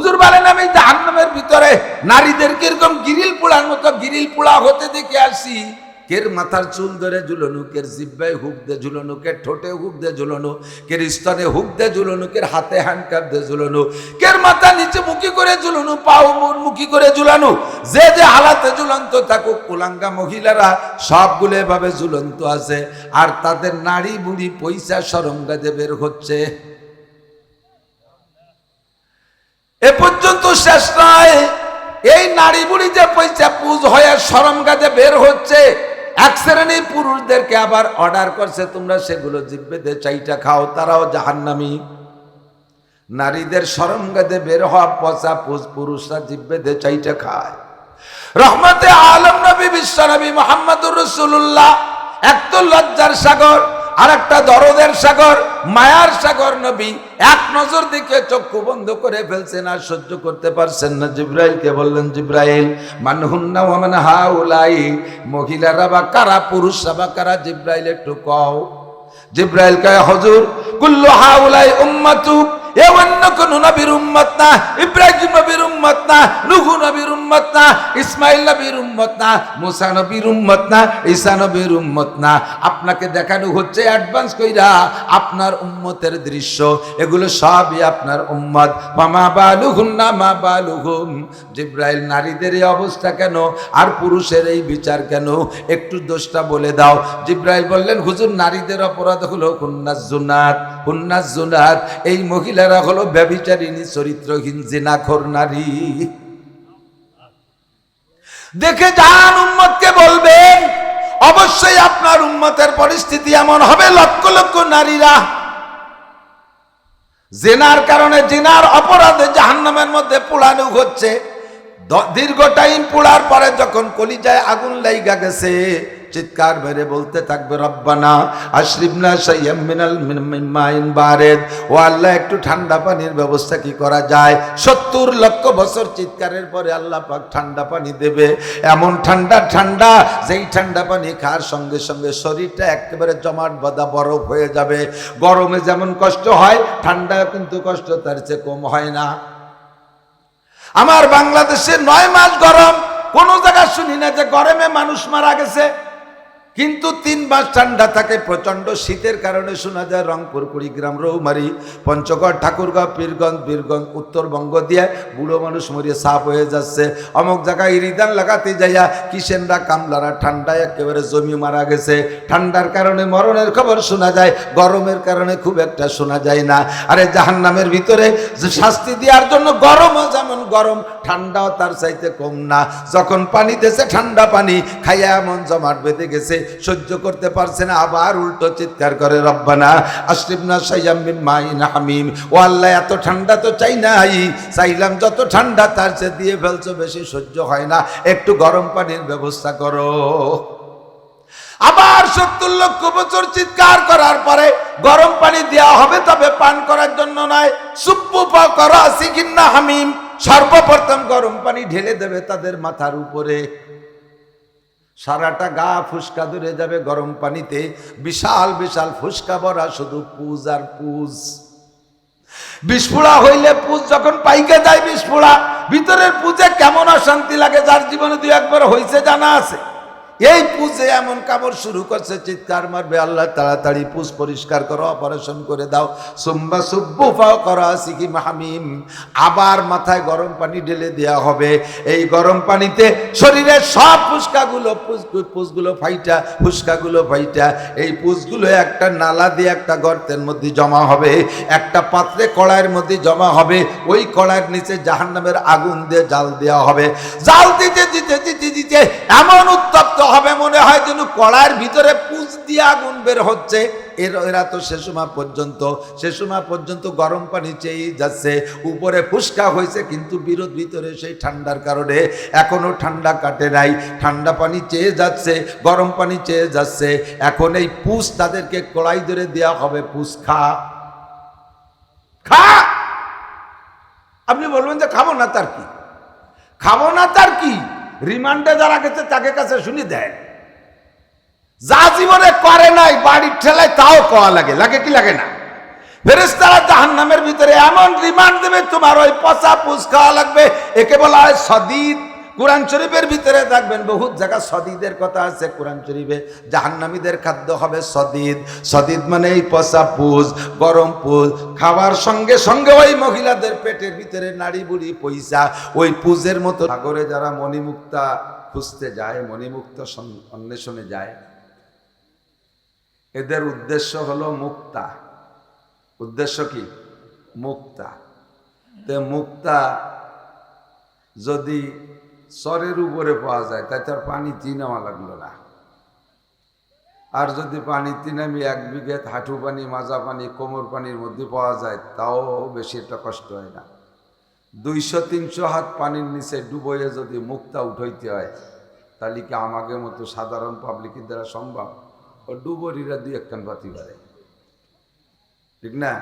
হুজুর বলেন, আমি জাহান্নামের ভিতরে নারীদের কীরকম গিরিল পোড়ার মতো গিরিল পোড়া হতে দেখে আসি। কের মাথার চুল ধরে ঝুলনো, কের জিব্বায় হুক দে ঝুলনো, কের ঠোঁটে হুক দে ঝুলনো, কের স্তনে হুক দে ঝুলনো, কের হাতে হ্যান্ডকাপ দে ঝুলনো, কের মাথা নিচে মুখি করে ঝুলনো, পাও মুখি করে ঝুলানো, যে যে হালাতে ঝুলন্ত থাকুক, কুলাঙ্গা মহিলারা সবগুলো এভাবে ঝুলন্ত আছে, আর তাদের নারী বুড়ি পয়সা সরঙ্গাতে বের হচ্ছে। এ পর্যন্ত শেষ নয় এই নারী বুড়ি যে পয়সা পুজ হয়ে সরম গাছে বের হচ্ছে, এক শ্রেণি পুরুষদেরকে আবার অর্ডার করছে, তোমরা সেগুলো জিব্বে দে চাইটা খাও, তারাও জাহান্নামি। নারীদের সরম গাছে বের হওয়া পচা পুজ, পুরুষরা জিব্বে দে চাইটা খায়। রহমতে আলম নবী, বিশ্ব নবী মোহাম্মদুর রসুল্লাহ এক তো লজ্জার সাগর আর একটা দরদের সাগর, মায়ার সাগর নবী, এক নজর দিকে চক্ষু বন্ধ করে ফেলছেন আর সহ্য করতে পারছেন না। জিব্রাইলকে বললেন, জিব্রাইল মানহুন্না ওমান হাউলাই, মহিলারা বা কারা, পুরুষরা বা কারা, জিব্রাইল একটু কও। জিব্রাইল কয়, হজুর, কুল্লু হাউলাই উম্মাতুক এ অন্য কোন নবীর আপনাকে দেখানো হচ্ছে অ্যাডভান্স কইরা আপনার উম্মতের দৃশ্য। এগুলো সবই আপনার উম্মত। মামা বালুহুম না মা বালুহুম। জিব্রাইল নারীদের এই অবস্থা কেন? আর পুরুষের এই বিচার কেন? একটু দোষটা বলে দাও। জিব্রাইল বললেন, হুজুর, নারীদের অপরাধ হলো হুন্নাস জুনাত হুন্নাস জুনাত এই মহিলারা হলো ব্যভিচারিণী, চরিত্রহীন, জিনাখোর নারী। দেখে যান উম্মতকে বলবেন, অবশ্যই আপনার উম্মতের পরিস্থিতি এমন হবে, লক্ষ লক্ষ নারীরা জেনার কারণে, জেনার অপরাধে জাহান্নামের মধ্যে পোড়ানো হচ্ছে। দীর্ঘ টাইম পোড়ার পরে যখন কলিজায় আগুন লাইগা গেছে চিৎকার মেরে বলতে থাকবে, রব্বানা আশরিবনা সাইয়াম মিনাল মিম্মাইন বারেদ। ও আল্লাহ, একটু ঠান্ডা পানির ব্যবস্থা কি করা যায়? সত্তর লক্ষ বছর চিৎকারের পরে আল্লাহ পাক ঠান্ডা পানি দেবে। এমন ঠান্ডা ঠান্ডা, যেই ঠান্ডা পানি খাওয়ার সঙ্গে সঙ্গে শরীরটা একেবারে জমাট বাঁধা বরফ হয়ে যাবে। গরমে যেমন কষ্ট হয় ঠান্ডা কিন্তু কষ্ট, তার চেয়ে কম হয় না। আমার বাংলাদেশে নয় মাস গরম। কোন জায়গায় শুনি না যে গরমে মানুষ মারা গেছে। কিন্তু তিন মাস ঠান্ডা থাকে প্রচণ্ড শীতের কারণে শোনা যায় রংপুর, কুড়িগ্রাম, রৌমারি, পঞ্চগড়, ঠাকুরগাঁও, পীরগঞ্জ, বীরগঞ্জ, উত্তরবঙ্গ দিয়ে বুড়ো মানুষ মরিয়ে সাফ হয়ে যাচ্ছে। অমুক জায়গায় রিদান লাগাতে যাইয়া কিষেনরা, কামলারা ঠান্ডায় একেবারে জমি মারা গেছে। ঠান্ডার কারণে মরণের খবর শোনা যায়, গরমের কারণে খুব একটা শোনা যায় না। আরে জাহান্নামের ভিতরে শাস্তি দেওয়ার জন্য গরমও যেমন গরম, ঠান্ডাও তার চাইতে কম না। যখন পানি দেশে ঠান্ডা পানি খাইয়া এমন জমাট বেঁধে গেছে সহ্য করতে পারছে না, আবার উল্টো চিৎকার করে, রব্বানা আশরিফনা সাইয়ামিন মাইন হামিম। ও আল্লাহ, এত ঠান্ডা তো চাই নাই। চাইলাম যত ঠান্ডা, তার চেয়ে দিয়ে ফেলছো, বেশি সহ্য হয় না। একটু গরম পানির ব্যবস্থা করো। আবার সত্তর লক্ষ বছর চিৎকার করার পরে গরম পানি দেওয়া হবে, তবে পান করার জন্য নয় সুপ্পু করা সিকিন্না হামিম, সর্বপ্রথম গরম পানি ঢেলে দেবে তাদের মাথার উপরে। সারাটা গা ফুসকা ধরে যাবে গরম পানিতে। বিশাল বিশাল ফুসকা ভরা শুধু পুজ আর পুজ। বিস্ফোড়া হইলে পুজ যখন পাইকে যায় বিস্ফোড়া ভিতরের পুজে কেমন অশান্তি লাগে যার জীবনে দু একবার হয়েছে জানা আছে? এই পুজে এমন কামড় শুরু করছে, চিৎকার মারবে, আল্লাহ তাড়াতাড়ি পুজ পরিষ্কার করো, অপারেশন করে দাও। সুম্বা সুব্বু ফাও করা সিকি মাহামিম। আবার মাথায় গরম পানি ঢেলে দেওয়া হবে। এই গরম পানিতে শরীরের সব ফুসকাগুলো পুষগুলো ফাইটা, ফুসকাগুলো ফাইটা। এই পুষগুলো একটা নালা দিয়ে একটা গর্তের মধ্যে জমা হবে, একটা পাত্রে কড়াইয়ের মধ্যে জমা হবে, ওই কড়াইয়ের নিচে জাহান্নামের আগুন দিয়ে জাল দেওয়া হবে। জাল দিতে দিতে দিতে দিতে এমন উত্তপ্ত হবে মনে হয় যেন কড়াইয়ের ভিতরে পুষ দিয়ে আগুন বের হচ্ছে। এর, এরা তো সে সময় পর্যন্ত, সে সময় পর্যন্ত গরম পানি চেয়েই যাচ্ছে। উপরে ফুসকা হয়েছে, কিন্তু বিরোধ ভিতরে সেই ঠান্ডার কারণে এখনও ঠান্ডা কাটে নাই। ঠান্ডা পানি চেয়ে যাচ্ছে, গরম পানি চেয়ে যাচ্ছে। এখন এই পুষ তাদেরকে কড়াই ধরে দেওয়া হবে পুষ খা। খা! আপনি বলবেন যে খাব না তার কি? খাব না তার কি? রিমান্ডে যারা গেছে, তাকে কাছে শুনি দেয়। যা জীবনে করে নাই, বাড়ির ঠেলায় তাও কওয়া লাগে। লাগে কি লাগে না? ফেরেস্তারা জাহান নামের ভিতরে এমন রিমান্ড দেবে, তোমার ওই পচা পুষ খাওয়া লাগবে, একে বলা হয় সদিদ কোরআন শরীফের ভিতরে থাকবেন। বহুত জায়গা সদিদের কথা আছে কোরআন শরীফে। জাহান্নামীদের খাদ্য হবে সদিদ। সদিদ মানে এই পচা পুষ গরম পুষ খাওয়ার সঙ্গে সঙ্গে ওই মহিলাদের পেটের ভিতরে নাড়ি বুড়ি পয়সা ওই পুজের মতো সাগরে যারা মণিমুক্তা খুঁজতে যায়, মণিমুক্ত অন্বেষণে যায়। এদের উদ্দেশ্য হলো মুক্তা। উদ্দেশ্য কি? মুক্তা। তে মুক্তা যদি সরের উপরে পাওয়া যায়, তাই তার পানি নামা লাগল না। আর যদি পানি নামি এক বিঘে হাঁটু পানি, মাজা পানি, কোমর পানির মধ্যে পাওয়া যায়, তাও বেশি একটা কষ্ট হয় না। দুইশো, তিনশো হাত পানির নিচে ডুবইয়ে যদি মুক্তা উঠাইতে হয়, তাহলে কি আমাকে মতো সাধারণ পাবলিকের দ্বারা সম্ভব? ও ডুবরিরা দুই একখান পাতি পারে ঠিক না?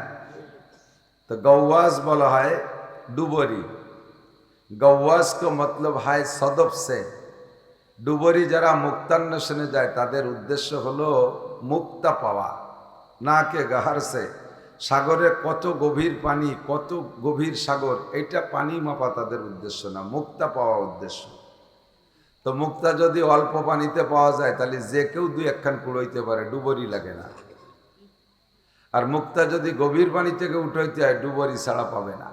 তো গৌওয়াজ বলা হয় ডুবরি। गौवास को मतलब है सदफ से ডুবরি যারা মুক্তান্বেষণে যায় তাদের উদ্দেশ্য হলো মুক্তা পাওয়া না কে গাহারসে সাগরে কত গভীর পানি কত গভীর সাগর এটা পানি মাপা তাদের উদ্দেশ্য না মুক্তা পাওয়া উদ্দেশ্য তো মুক্তা যদি অল্প পানিতে পাওয়া যায় তাহলে যে কেউ দুই একখান কুড়াইতে পারে ডুবরি লাগে না আর মুক্তা যদি গভীর পানি থেকে উঠাইতে হয় ডুবরি ছাড়া পাবে না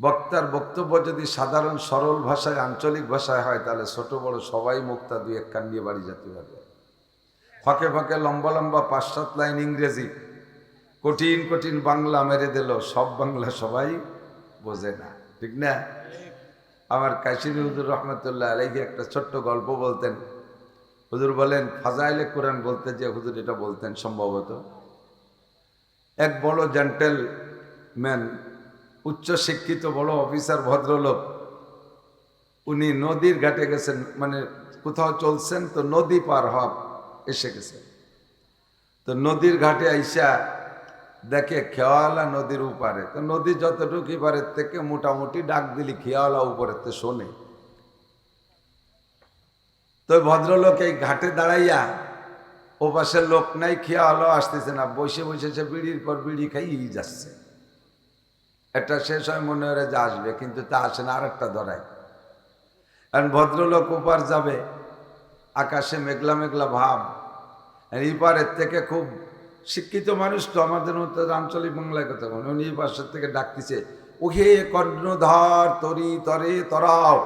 বক্তার বক্তব্য যদি সাধারণ, সরল ভাষায়, আঞ্চলিক ভাষায় হয়, তাহলে ছোট, বড় সবাই মুক্তা দুই এক কান বাড়ি যেতে পারবে। ফাঁকে ফাঁকে লম্বা লম্বা পাঁচ, সাত লাইন ইংরেজি। কঠিন কঠিন বাংলা মেরে দিল, সব বাংলা সবাই বোঝে না। ঠিক না? আমার কাশিনী হুজুর রহমতুল্লাহ আলাইহি একটা ছোট্ট গল্প বলতেন। হুজুর বলেন, ফাজাইলে কোরআন বলতে যে হুজুর এটা বলতেন সম্ভবত। এক বড় জেন্টেল ম্যান উচ্চ শিক্ষিত বড় অফিসার, ভদ্রলোক। উনি নদীর ঘাটে গেছেন মানে কোথাও চলছেন তো নদী পার হওয়া এসে গেছে। তো নদীর ঘাটে আইসা দেখে খেয়ালা নদীর উপারে। তো নদী যতটুকু পারের থেকে মোটামুটি ডাক দিলি খেয়ালা উপরের তো শোনে। তো ভদ্রলোক এই ঘাটে দাঁড়াইয়া ও পাশের লোক নাই খেয়া আসতেছে না, বসে বসে সে বিড়ির পর বিড়ি খাইয়েই যাচ্ছে। একটা শেষ হয়, মনে হয় যে আসবে, কিন্তু তা আসে না, আরেকটা ধরায়। কারণ ভদ্রলোক ওপার যাবে, আকাশে মেঘলা মেঘলা ভাব। আর এই পারের থেকে খুব শিক্ষিত মানুষ তো আমাদের মতো আঞ্চলিক বাংলায় কথা বলে, উনি পাশের থেকে ডাকতেছে, ওহে কর্ণধর, তরি তরে তরাও।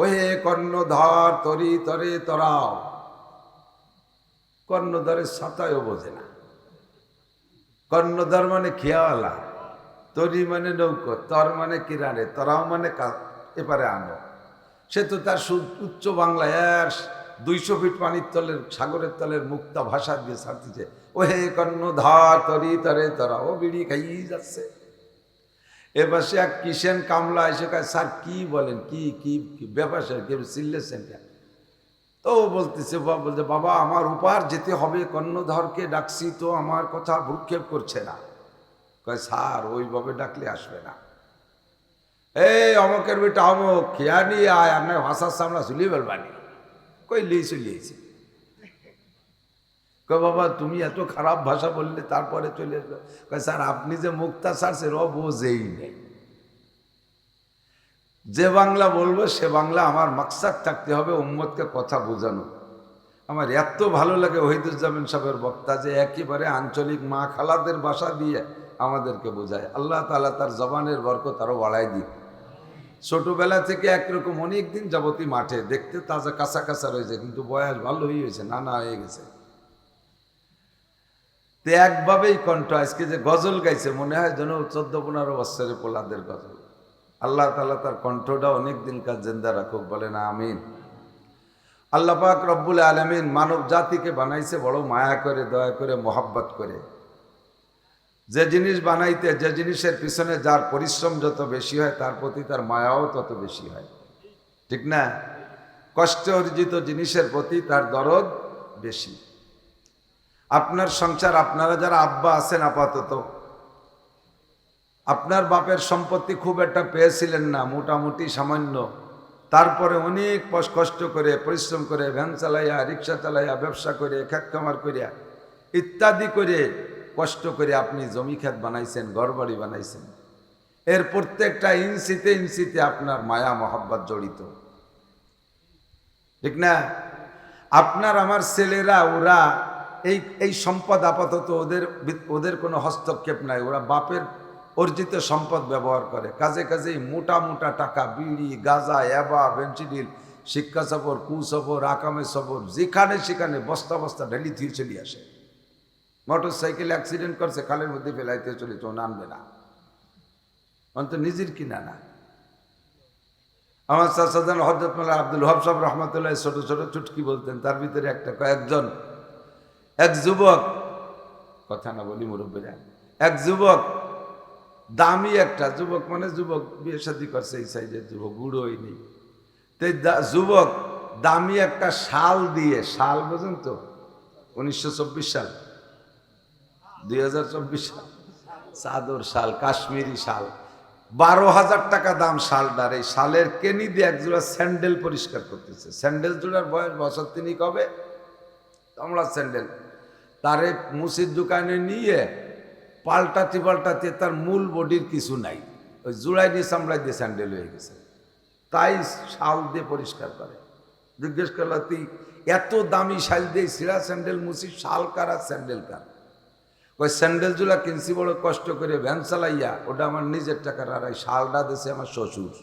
ওহে কর্ণধর, তরি তরে তরাও। কর্ণধরের সাঁতায়ও বোঝে না। কর্ণধর মানে খেয়াওয়ালা তরি মানে নৌকো, তর মানে কিরানে, তরাও মানে কা- এপারে আনো। সে তো তার উচ্চ বাংলায় এক দুইশো ফিট পানির তলের, সাগরের তলের মুক্তা ভাষা দিয়ে ছাড়তেছে। ও হে কর্ণধার, তরি তরে তরা, ও বিড়ি খাইয়েই যাচ্ছে। এবার সে এক কিষেন কামলা এসে কাজ স্যার, কি বলেন? কি কি কি ব্যাপার, স্যার? চিল্লেছেন কেন তো বলতেছে বলছে, বাবা, আমার উপার যেতে হবে, কর্ণধরকে ডাকছি তো আমার কথা ভ্রুক্ষেপ করছে না। কয়, স্যার, ওইভাবে ডাকলে আসবে না। এই অমকের বেটা অমক নিয়ে আয় আপনার ভাষার সামনা চুলিয়ে ফেলবানি কই লিয়ে চলিয়েছে কয়, বাবা, তুমি এত খারাপ ভাষা বললে তারপরে চলে এসলো কয়, স্যার, আপনি যে মুক্তা ছাড়ছে র বোঝেই নেই। যে বাংলা বলব, সে বাংলা আমার মাকসাদ থাকতে হবে, উম্মতকে কথা বোঝানো। আমার এত ভালো লাগে ওহিদুজ্জামিন সাহেবের বক্তা যে একেবারে আঞ্চলিক মা খালাদের ভাষা দিয়ে আমাদেরকে বোঝায়। আল্লাহ তালা তার জবানের বরকত আরও বাড়ায় দিক ছোটবেলা থেকে একরকম অনেক দিন যাবতী মাঠে দেখতে তাজা কাঁচা কাঁচা রয়েছে, কিন্তু বয়স ভালো হয়ে গেছে নানা হয়ে গেছে। তো একভাবেই কণ্ঠ, আজকে যে গজল গাইছে, মনে হয় যেন চোদ্দ পনেরো বছরের পোলাদের গজল। আল্লাহ তালা তার কণ্ঠটা অনেক দিন কাজ জেন্দা রাখুক, বলেন আমিন। আল্লাহ পাক রব্বুল আলমিন মানব জাতিকে বানাইছে বড় মায়া করে, দয়া করে, মোহাব্বত করে। যে জিনিস বানাইতে, যে জিনিসের পিছনে যার পরিশ্রম যত বেশি হয়, তার প্রতি তার মায়াও তত বেশি হয়। ঠিক না? কষ্ট অর্জিত জিনিসের প্রতি তার দরদ বেশি। আপনার সংসার, আপনারা যারা আব্বা আছেন আপাতত, আপনার বাপের সম্পত্তি খুব একটা পেয়েছিলেন না, মোটামুটি সামান্য। তারপরে অনেক কষ্ট করে, পরিশ্রম করে, ভ্যান চালাইয়া, রিক্সা চালাইয়া, ব্যবসা করে, খেত কামার করিয়া, ইত্যাদি করে কষ্ট করে আপনি জমি ক্ষেত বানাইছেন, ঘরবাড়ি বানাইছেন। এর প্রত্যেকটা ইঞ্চিতে ইঞ্চিতে আপনার মায়া, মহাব্বত জড়িত। ঠিক না? আপনার, আমার ছেলেরা, ওরা এই এই সম্পদ আপাতত ওদের ওদের কোনো হস্তক্ষেপ নাই। ওরা বাপের অর্জিত সম্পদ ব্যবহার করে। কাজে কাজেই মোটা মোটা টাকা, বিড়ি, গাঁজা অ্যাবা ভেন্সিডিল, শিক্ষা সফর, কুসফর, আকামে সফর, যেখানে সেখানে বস্তা বস্তা ঢেলি থিয়ে চলে আসে। মোটর সাইকেল অ্যাক্সিডেন্ট করছে, খালের মধ্যে ফেলাইতে চলেছে ও নামবে না। অন্ত নিজের কিনা না। আমার সাসাদান হজরত মোল্লা আব্দুল হব সাহেব রহমতুল্লাহ ছোট ছোট চুটকি বলতেন, তার ভিতরে একটা কয়েকজন এক যুবক, কথা না বলি মুরব্বীরা, এক যুবক, দামি একটা যুবক মানে যুবক বিয়ে শাদি করছে, এই সাইজের যুবক বুড়ো হয়নি তাই যুবক দামি একটা শাল দিয়ে, শাল বোঝেন তো, উনিশশো চব্বিশ সাল দুই হাজার চব্বিশ চাদর শাল, কাশ্মীরি শাল। বারো হাজার টাকা দাম শালটার। এই শালের কেনি দিয়ে একজোড়া স্যান্ডেল পরিষ্কার করতেছে। স্যান্ডেল জোড়ার বয়স বছর তিনি কবে কমলা স্যান্ডেল। তারে মুসির দোকানে নিয়ে পাল্টাতে পাল্টাতে তার মূল বডির কিছু নাই। ওই জোড়াই দিয়ে সামলাই দিয়ে স্যান্ডেল হয়ে গেছে। তাই শাল দিয়ে পরিষ্কার করে। জিজ্ঞেস করল, তুই এত দামি শাল দিয়ে সিরা স্যান্ডেল মুসি শাল কার আর স্যান্ডেল কার? ওই স্যান্ডেল জুলা কিনছি বড় কষ্ট করে ভ্যান চালাইয়া, ওটা আমার নিজের টাকার আর শালটা দিছে আমার শ্বশুর।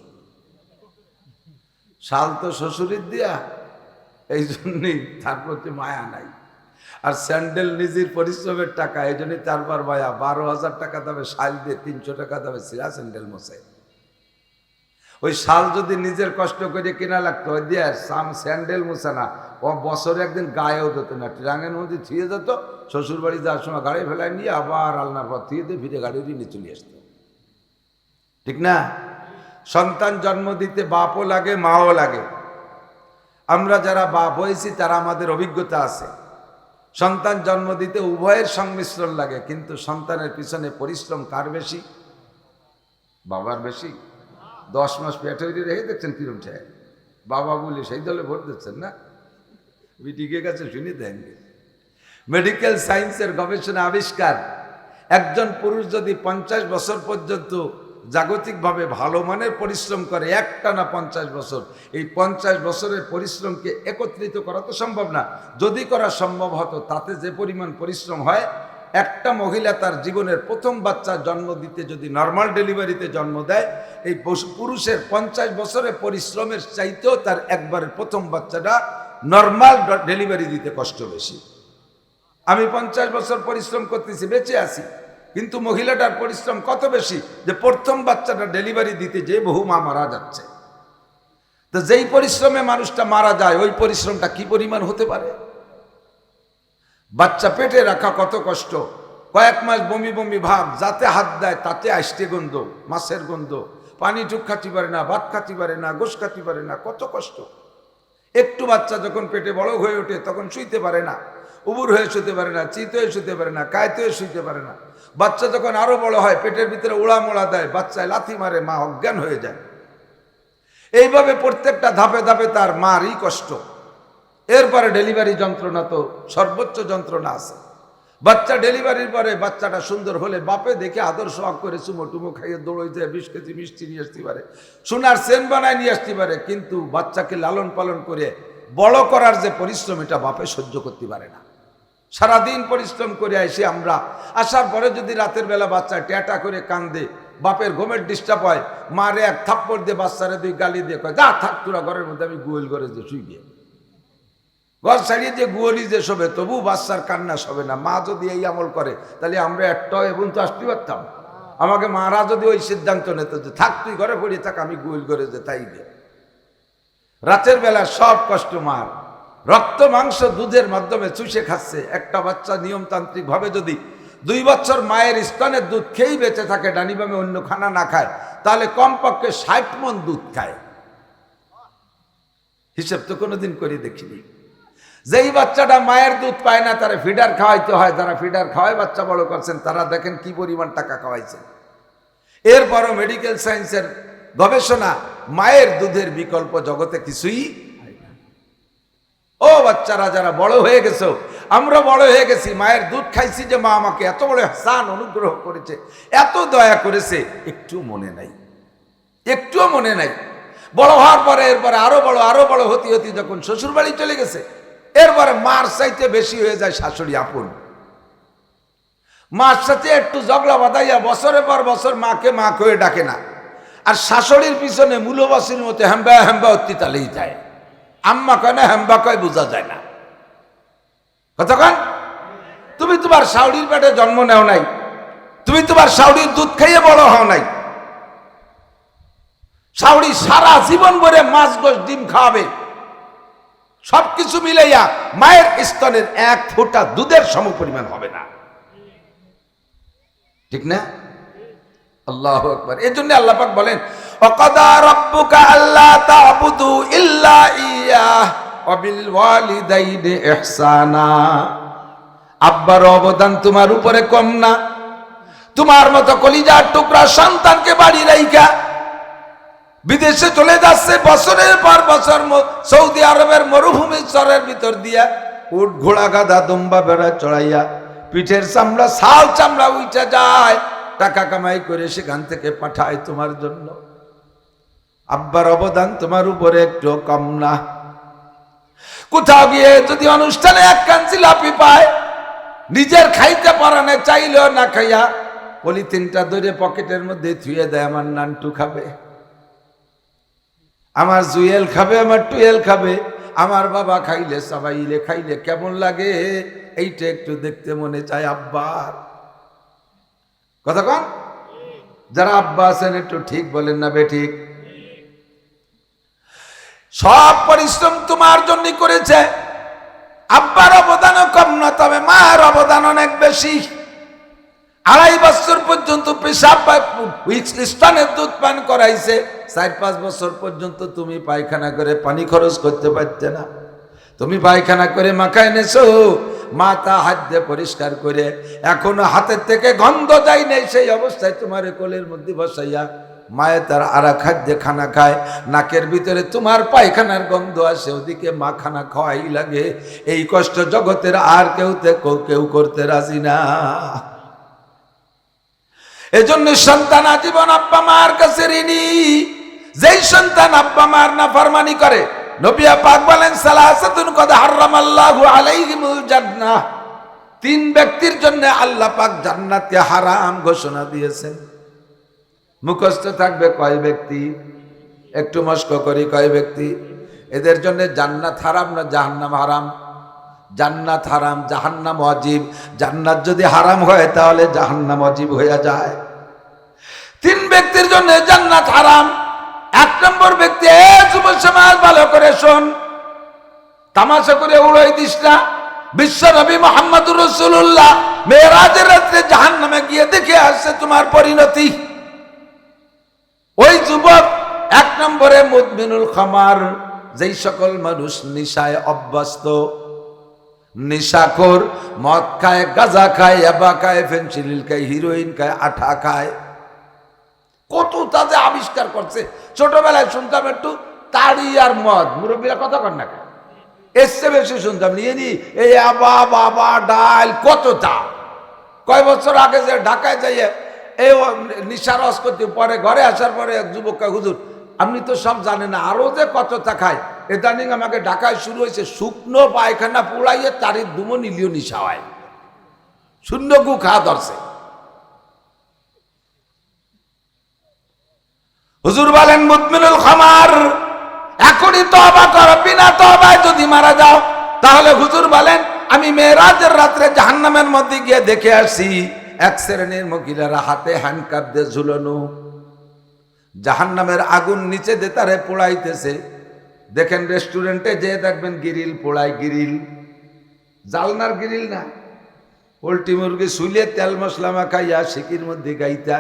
শাল তো শ্বশুরের দিয়া, এই জন্যই তার প্রতি মায়া নাই। আর স্যান্ডেল নিজের পরিশ্রমের টাকা, এই জন্যই তারপর মায়া, বারো হাজার টাকা দামে শাল দিয়ে তিনশো টাকা দামে সিরা স্যান্ডেল মশাই ওই শাল যদি নিজের কষ্ট করে কিনা লাগতো দিয়ে সাম স্যান্ডেল মুছে না, ও বছরে একদিন গায়েও দিত না ট্রাঙের মধ্যে থুয়ে যেত শ্বশুর বাড়ি যাওয়ার সময় গাড়ি ফেলায় নিয়ে আবার আলনার পর থুয়ে দিয়ে ফিরে গাড়ি নিয়ে চলে আসতো। ঠিক না? সন্তান জন্ম দিতে বাপও লাগে, মাও লাগে। আমরা যারা বাপ হয়েছি, তারা আমাদের অভিজ্ঞতা আছে। সন্তান জন্ম দিতে উভয়ের সংমিশ্রণ লাগে, কিন্তু সন্তানের পিছনে পরিশ্রম কার বেশি? বাবার বেশি? দশ মাস পেটে হইতে রেখে দেখছেন কিরম ঠেক। বাবা বলে, সেই দলে ভোট দিচ্ছেন না? বিটিকে শুনে দেন। মেডিকেল সায়েন্সের গবেষণা আবিষ্কার। একজন পুরুষ যদি পঞ্চাশ বছর পর্যন্ত জাগতিকভাবে ভালো মানের পরিশ্রম করে, একটা না পঞ্চাশ বছর, এই পঞ্চাশ বছরের পরিশ্রমকে একত্রিত করা তো সম্ভব না। যদি করা সম্ভব হতো, তাতে যে পরিমাণ পরিশ্রম হয়, একটা মহিলা তার জীবনের প্রথম বাচ্চা জন্ম দিতে যদি নর্মাল ডেলিভারিতে জন্ম দেয়, এই পুরুষের পঞ্চাশ বছরের পরিশ্রমের চাইতেও তার একবারের প্রথম বাচ্চাটা নর্মাল ডেলিভারি দিতে কষ্ট বেশি। আমি পঞ্চাশ বছর পরিশ্রম করতেছি, বেঁচে আছি। কিন্তু মহিলাটার পরিশ্রম কত বেশি? যে প্রথম বাচ্চাটা ডেলিভারি দিতে যে বহু মা মারা যাচ্ছে। তো যেই পরিশ্রমে মানুষটা মারা যায়, ওই পরিশ্রমটা কি পরিমাণ হতে পারে? বাচ্চা পেটে রাখা কত কষ্ট। কয়েক মাস বমি বমি ভাব, যাতে হাত দেয় তাতে আষ্টে গন্ধ, মাছের গন্ধ। পানি টুক খাতে পারে না, ভাত খাতে পারে না গোস খাতে পারে না, কত কষ্ট। একটু বাচ্চা যখন পেটে বড় হয়ে ওঠে, তখন শুইতে পারে না। উবুর হয়ে শুতে পারে না, চিত হয়ে শুতে পারে না, কায়তে হয়ে শুইতে পারে না। বাচ্চা যখন আরও বড় হয়, পেটের ভিতরে ওড়া মোড়া দেয়, বাচ্চায় লাথি মারে, মা অজ্ঞান হয়ে যায়। এইভাবে প্রত্যেকটা ধাপে ধাপে তার মারই কষ্ট। এরপরে ডেলিভারি যন্ত্রণা তো সর্বোচ্চ যন্ত্রণা আছে। বাচ্চা ডেলিভারির পরে বাচ্চাটা সুন্দর হলে বাপে দেখে আদর্শ আগ করে চুমো টুমো খাইয়ে দৌড়াইতে বিশ কেজি মিষ্টি নিয়ে আসতে পারে। সোনার সেন বানায় নিয়ে আসতে পারে, কিন্তু বাচ্চাকে লালন পালন করে বড় করার যে পরিশ্রম, এটা বাপে সহ্য করতে পারে না। সারাদিন পরিশ্রম করে আসি আমরা। আসার পরে যদি রাতের বেলা বাচ্চা ট্যাটা করে কান্দে, বাপের ঘুমের ডিস্টার্ব হয়, মারে এক থাপ্পড় দিয়ে বাচ্চারে দুই গালি দিয়ে কয়, যা থাক তোরা ঘরের মধ্যে, আমি গুয়েল করে যে শুই গিয়ে। ঘর ছাড়িয়ে যে গুয়লি যে শোবে তবু বাচ্চার কান্না শোবে না। মা যদি এই আমল করে, তাহলে আমরা একটাও এবং তো আসতে পারতাম। আমাকে মারা যদি ওই সিদ্ধান্ত নিত যে, থাক, তুই ঘরে পড়িয়ে থাক, আমি গুয়েল করে যে তাই রাতের বেলা সব কষ্ট মার। রক্ত, মাংস, দুধের মাধ্যমে চুষে খাচ্ছে। একটা বাচ্চা নিয়মতান্ত্রিক ভাবে যদি দুই বছর মায়ের স্তনের দুধ খেয়েই বেঁচে থাকে ডানিবামে অন্য খানা না খায়, তাহলে কমপক্ষে ষাট মন দুধ খায়। হিসেব তো কোনোদিন করে দেখিনি। যেই বাচ্চাটা মায়ের দুধ পায় না, তারা ফিডার খাওয়াইতে হয়। যারা ফিডার খাওয়ায়, বাচ্চা বড় করছেন, তারা দেখেন কি পরিমাণ টাকা খাওয়াইছেন। এরপরও মেডিকেল সায়েন্সের গবেষণা মায়ের দুধের বিকল্প জগতে কিছুই বাচ্চারা যারা বড় হয়ে গেছো, আমরা বড় হয়ে গেছি, মায়ের দুধ খাইছি যে মা আমাকে এত বড় হাসান অনুগ্রহ করেছে, এত দয়া করেছে একটু মনে নাই। একটুও মনে নাই। বড় হওয়ার পরে, এরপরে আরও বড় আরও বড় হতি হতি যখন শ্বশুর বাড়ি চলে গেছে, এরপরে মার চাইতে বেশি হয়ে যায় শাশুড়ি আপন। মার সাথে একটু ঝগড়া বাঁধাইয়া বছরের পর বছর মাকে মা কয়ে ডাকে না। আর শাশুড়ির পিছনে মূলবাসীর মতো হ্যাম্বা হ্যাম্বা অত্যালেই যায়। আম্মা কয় না হ্যাম্বা কয়, বোঝা যায় না। কতক্ষণ তুমি তোমার শাউরির পেটে জন্ম নেও নাই। তুমি তোমার শাউরির দুধ খাইয়ে বড় হও নাই। শাউরি সারা জীবন ভরে মাছ গোস ডিম খাওয়াবে। সবকিছু মিলাইয়া মায়ের স্তনের এক ফোঁটা দুধের সম পরিমাণ হবে না। ঠিক না? আল্লাহ আকবার। এই জন্য আল্লাহ পাক বলেন, অকদা রব্বুকা আল্লাহ তাবুদু ইল্লা আব্বার অবদান তোমার উপরে কম না। তোমার মতো কলিজার টুকরা সন্তানকে বাড়ি রাইকা বিদেশে চলে যাচ্ছে বছরের পর বছর সৌদি আরবের মরুভূমি চরের ভিতর দিয়া, উট, ঘোড়া গাদা দম্বা, বেড়া চড়াইয়া, পিঠের চামড়া শাল চামড়া উইচা যায়, টাকা কামাই করে সেখান থেকে পাঠায় তোমার জন্য। আব্বার অবদান তোমার উপরে একটু কম না। কোথাও গিয়ে যদি অনুষ্ঠানে এক কান লাপি পায়, নিজের খাইতে পারানে চাইলেও না খাইয়া পলিথিনটা ধরে পকেটের মধ্যে থুয়ে দেয়, আমার নানটু খাবে। আমার জুয়েল খাবে, আমার টুয়েল খাবে, আমার বাবা খাইলে, সবাইলে খাইলে কেমন লাগে? এইটা একটু দেখতে মনে চায় আব্বার। কথা কন? যারা আব্বা আছেন একটু ঠিক বলেন না বে ঠিক। সব পরিশ্রম তোমার জন্য করেছে। আব্বার অবদানও কম না, তবে মায়ের অবদান অনেক বেশি। আড়াই বছর পর্যন্ত পেশাব বা স্তনের দুধ পান করাইছে। চার পাঁচ বছর পর্যন্ত তুমি পায়খানা করে পানি খরচ করতে পারতে না। তুমি পায়খানা করে মাখায় নেছো, মাথা হাত দিয়ে পরিষ্কার করে। এখনও হাতের থেকে গন্ধ যায় নেই, সেই অবস্থায় তোমার কোলের মধ্যে বসাইয়া মায়ে তার আরা খাদ্যে খানা খায়, নাকের ভিতরে তোমার পায়খানার গন্ধ আসে, ওদিকে মা খানা খাওয়াই লাগে। এই কষ্ট জগতের আর কেউ কেউ করতে রাজি না। এজন্য সন্তান আজীবন আব্বা মার কাছে ঋণী। যেই সন্তান আব্বা মার না ফরমানি করে নবিয়া পাক বলেন, সালাসাতুন কদ হারামাল্লাহু আলাইহিমুল জান্নাহ। তিন ব্যক্তির জন্য আল্লাহ পাক জান্নাতকে হারাম ঘোষণা দিয়েছেন। মুখস্থ থাকবে কয় ব্যক্তি? একটু মস্ক করি, কয় ব্যক্তি? এদের জন্য জান্নাত হারাম না জাহান্নাম হারাম? জান্নাত হারাম, জাহান্নাম অজীব। জান্নাত যদি হারাম হয়, তাহলে জাহান্নাম অজীব হয়ে যায়। তিন ব্যক্তির জন্য জান্নাত হারাম। এক নম্বর ব্যক্তি যুব সমাজ, ভালো করে শোন। তামাশা করে উড়াই দিস না। বিশ্ব নবী মোহাম্মদ রসুল্লাহ মেয়েরাজের রাত্রে জাহান নামে গিয়ে দেখে আসছে তোমার পরিণতি। ওই যুবক এক নম্বরে মুদমিনুল খামার, যেই সকল মানুষ নিশায় অভ্যস্ত, নিশাখোর, মদ খায়, গাঁজা খায় এবা খায় ফেন্সিলিল খায়, হিরোইন খায়, আঠা খায়। কত তাদের আবিষ্কার করছে। ছোটবেলায় শুনতাম একটু তাড়ি আর মদ। মুরব্বীরা কথা কর না এসছে বেশি শুনতাম, নিয়ে নি, এই আবা বাবা, ডাল, কত তা। কয় বছর আগে যে ঢাকায় যাইয়ে এই ও নিশা রস করতে পরে ঘরে আসার পরে এক যুবককে হুজুর, আপনি তো সব জানেন না, আরও যে কত তা খায়। ইদানিং আমাকে ঢাকায় শুরু হয়েছে, শুকনো পায়খানা পুড়াইয়ে তারিখ দুমো নিলিও নিশা হয়। শূন্য গু খাওয়া ধরছে। হুজুর বলেন মুদমিনুল খামার, এখনই তবা কর, বিনা তবায় যদি মারা যাও, তাহলে হুজুর বলেন, আমি মেয়েরাজের রাত্রে জাহান্নামের মধ্যে গিয়ে দেখে আসি এক শ্রেণির মহিলারা হাতে হ্যান্ডকাপ দিয়ে ঝুলানো। জাহান্নামের আগুন নিচে দিয়ে তারে পোড়াইতেছে। দেখেন রেস্টুরেন্টে যে দেখবেন গিরিল পোড়ায় গিরিল জালনার গিরিল না। পোলট্রি মুরগি শুলিয়ে তেল মশলা মাখাইয়া সিকির মধ্যে গাইতা।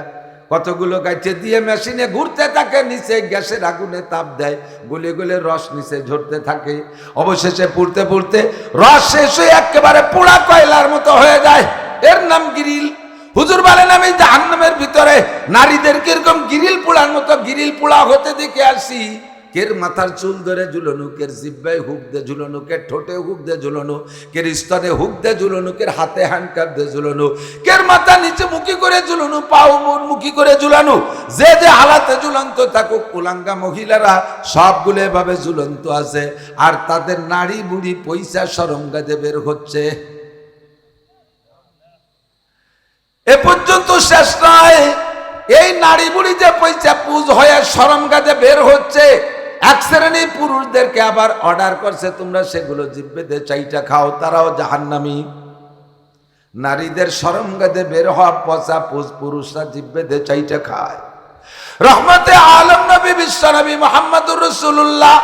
কতগুলো গাইছে দিয়ে মেশিনে ঘুরতে থাকে, নিচে গ্যাসের আগুনে তাপ দেয়। গুলে গলে রস নিচে ঝরতে থাকে। অবশেষে পুড়তে পুড়তে রস শেষ হয়ে একেবারে পোড়া কয়লার মতো হয়ে যায়। এর নাম গিরিল হুজুর বলেন, আমি জাহান্নামের ভিতরে নারীদের কীরকম গিরিল পোড়ার মতো গিরিল পোড়া হতে দেখে আসি। কের মাথার চুল ধরে ঝুলনু, কের জিব্বায় হুক দে ঝুলনু, কের ঠোঁটে হুক দে ঝুলনু, কের স্তনে হুক দে ঝুলনু, কের হাতে হ্যান্ডকাপ দে ঝুলনু, কের মাথা নিচে মুখি করে ঝুলনু, পাও মুন মুখি করে ঝুলানু, যে যে হালাতে ঝুলন্ত থাকুক কুলাঙ্গা মহিলারা সবগুলো এভাবে ঝুলন্ত আছে। আর তাদের নাড়ি বুড়ি পয়সা সরঙ্গাতে বের হচ্ছে। এ পর্যন্ত শেষ নয় এই নারী বুড়ি যে পয়সা পুজ হয়ে সরম গাছে বের হচ্ছে, এক শ্রেণি পুরুষদেরকে আবার অর্ডার করছে, তোমরা সেগুলো জিব্বে দে চাইটা খাও, তারাও জাহান্নামি। নারীদের সরম গাছে বের হওয়া পচা পুজ পুরুষরা জিব্বে দে চাইটা খায়। রহমতে আলম নবী, বিশ্ব নবী মোহাম্মদুর রসুল্লাহ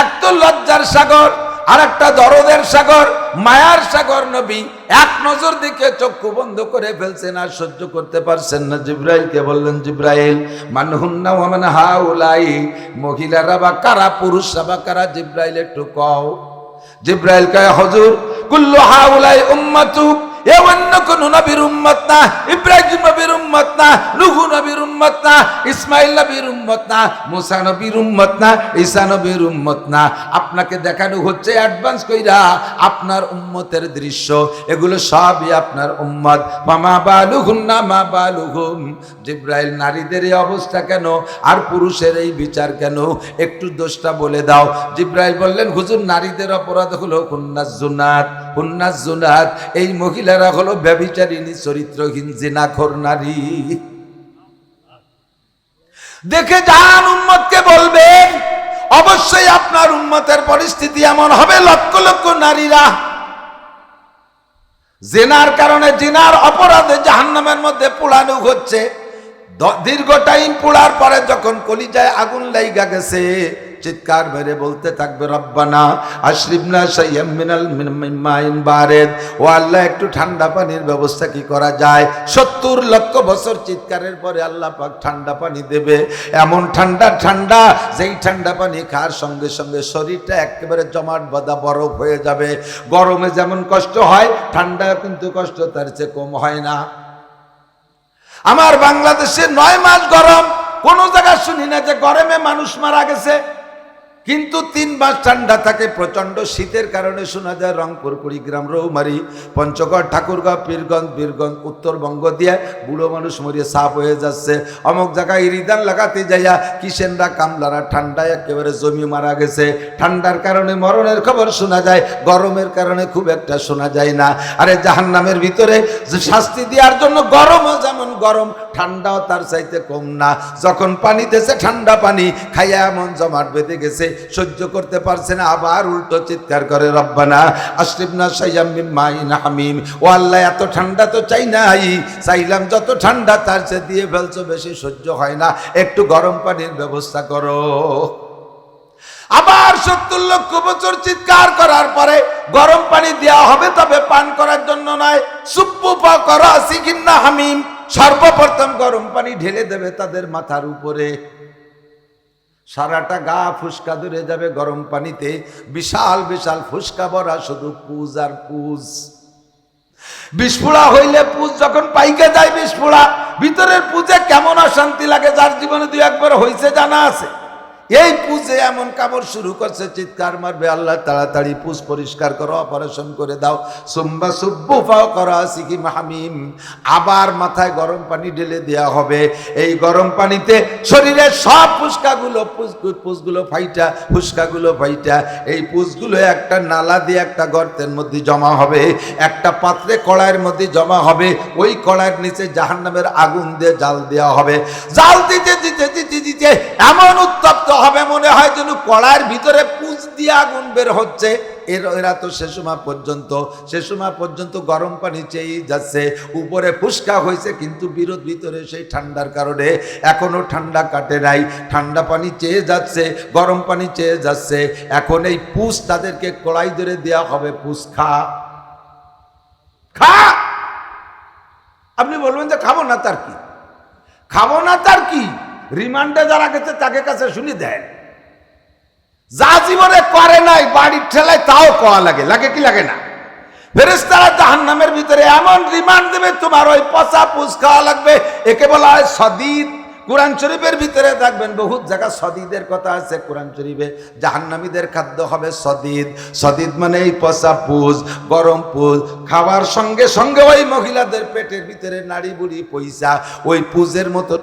এক তো লজ্জার সাগর আর একটা দরদের সাগর, মায়ার সাগর নবী, এক নজর দিকে চক্ষু বন্ধ করে ফেলছেন আর সহ্য করতে পারছেন না। জিব্রাইলকে বললেন, জিব্রাইল মানহুন্না ওমান হাউলাই, মহিলারা বা কারা, পুরুষরা বা কারা, জিব্রাইল একটু কও। জিব্রাইল কয়, হজুর, কুল্লু হাউলাই উম্মাতুক এ অন্য কোন আপনাকে দেখানো হচ্ছে অ্যাডভান্স কইরা আপনার উম্মতের দৃশ্য। এগুলো সবই আপনার উম্মত। মামা বালুহুম না মা বালুহুম। জিব্রাইল নারীদের এই অবস্থা কেন? আর পুরুষের এই বিচার কেন? একটু দোষটা বলে দাও। জিব্রাইল বললেন, হুজুর, নারীদের অপরাধ হলো হুন্নাস জুনাত হুন্নাস জুনাত এই মহিলারা হলো ব্যভিচারিণী চরিত্রহীন জিনাখোর নারী। দেখে যান উম্মতকে বলবেন অবশ্যই আপনার উম্মতের পরিস্থিতি এমন হবে, লক্ষ লক্ষ নারীরা জেনার কারণে জিনার অপরাধে জাহান্নামের মধ্যে পোড়ানো হচ্ছে। দীর্ঘ টাইম পোড়ার পরে যখন কলিজায় আগুন লাইগা গেছে চিৎকার মেরে বলতে থাকবে, রব্বানা আশরিবনা সাইয়াম মিনাল মিম্মাইন বারেদ। ও আল্লাহ, একটু ঠান্ডা পানির ব্যবস্থা কি করা যায়? সত্তর লক্ষ বছর চিৎকারের পরে আল্লাহ পাক ঠান্ডা পানি দেবে। এমন ঠান্ডা ঠান্ডা, যেই ঠান্ডা পানি খাওয়ার সঙ্গে সঙ্গে শরীরটা একেবারে জমাট বাঁধা বরফ হয়ে যাবে। গরমে যেমন কষ্ট হয় ঠান্ডা কিন্তু কষ্ট, তার চেয়ে কম হয় না। আমার বাংলাদেশে নয় মাস গরম। কোন জায়গায় শুনি না যে গরমে মানুষ মারা গেছে। কিন্তু তিন মাস ঠান্ডা থাকে প্রচণ্ড শীতের কারণে শোনা যায় রংপুর, কুড়িগ্রাম, রৌমারি, পঞ্চগড়, ঠাকুরগাঁও, পীরগঞ্জ, বীরগঞ্জ, উত্তরবঙ্গ দিয়ে বুড়ো মানুষ মরিয়ে সাপ হয়ে যাচ্ছে। অমুক জায়গায় রিদান লাগাতে যাইয়া কিষেনরা কামলারা ঠান্ডায় একেবারে জমি মারা গেছে। ঠান্ডার কারণে মরণের খবর শোনা যায়, গরমের কারণে খুব একটা শোনা যায় না। আরে জাহান্নামের ভিতরে শাস্তি দেওয়ার জন্য গরমও যেমন গরম ঠান্ডাও তার চাইতে কম না। যখন পানি দেশে ঠান্ডা পানি খাইয়া এমন জমাট বেঁধে গেছে, সহ্য করতে পারছে না। আবার উল্টো চিৎকার করে, রব্বানা আশরিফনা সাইয়ামিম মাইন হামিম। ও আল্লাহ, এত ঠান্ডা তো চাই নাই। চাইলাম যত ঠান্ডা, তার চেয়ে দিয়ে ফেলছো, বেশি সহ্য হয় না। একটু গরম পানির ব্যবস্থা করো। আবার সত্তর লক্ষ বছর চিৎকার করার পরে গরম পানি দেওয়া হবে, তবে পান করার জন্য নয়। সুপ্পু করা সিকিন্না হামিম। সর্বপ্রথম গরম পানি ঢেলে দেবে তাদের মাথার উপরে। সারাটা গা ফুসকা ধরে যাবে গরম পানিতে। বিশাল বিশাল ফুসকা ভরা শুধু পুজ আর পুজ। বিস্ফোড়া হইলে পুজ যখন পাইকে যায় বিস্ফোড়া ভিতরের পুজে কেমন অশান্তি লাগে যার জীবনে দু একবার হয়েছে জানা আছে? এই পুজে এমন কামড় শুরু করছে, চিৎকার মারবে, আল্লাহ তাড়াতাড়ি পুজ পরিষ্কার করো, অপারেশন করে দাও। সুম্বা সুব্বু ফাও করা সিকি মাহামিম। আবার মাথায় গরম পানি ঢেলে দেওয়া হবে। এই গরম পানিতে শরীরের সব ফুসকাগুলো পুষগুলো ফাইটা, ফুসকাগুলো ফাইটা। এই পুষগুলো একটা নালা দিয়ে একটা গর্তের মধ্যে জমা হবে, একটা পাত্রে কড়াইয়ের মধ্যে জমা হবে, ওই কড়াইয়ের নিচে জাহান্নামের আগুন দিয়ে জাল দেওয়া হবে। জাল দিতে দিতে দিতে দিতে এমন উত্তপ্ত হবে মনে হয় যেন কড়াইয়ের ভিতরে পুষ দিয়ে আগুন বের হচ্ছে। এর, এরা তো সে সময় পর্যন্ত, সে সময় পর্যন্ত গরম পানি চেয়েই যাচ্ছে। উপরে ফুসকা হয়েছে, কিন্তু বিরোধ ভিতরে সেই ঠান্ডার কারণে এখনও ঠান্ডা কাটে নাই। ঠান্ডা পানি চেয়ে যাচ্ছে, গরম পানি চেয়ে যাচ্ছে। এখন এই পুষ তাদেরকে কড়াই ধরে দেওয়া হবে পুষ খা। খা! আপনি বলবেন যে খাব না তার কি? খাব না তার কি? রিমান্ডে যারা গেছে, তাকে কাছে শুনি দেন। যা জীবনে করে নাই, বাড়ির ঠেলায় তাও কওয়া লাগে। লাগে কি লাগে না? ফেরেস্তারা জাহান নামের ভিতরে এমন রিমান্ড দেবে, তোমার ওই পচা পুষ খাওয়া লাগবে। একে বলা হয় সদিত কোরআন শরীফের ভিতরে দেখবেন, বহুত জায়গা সদিদের কথা আছে কোরআন শরীফে। জাহান্নামীদের খাদ্য হবে সদিদ। সদিদ মানে এই পচা পুজ, গরম পুজ। খাওয়ার সঙ্গে সঙ্গে ওই মহিলাদের পেটের ভিতরে নাড়ি বুড়ি পয়সা ওই পুজের মতো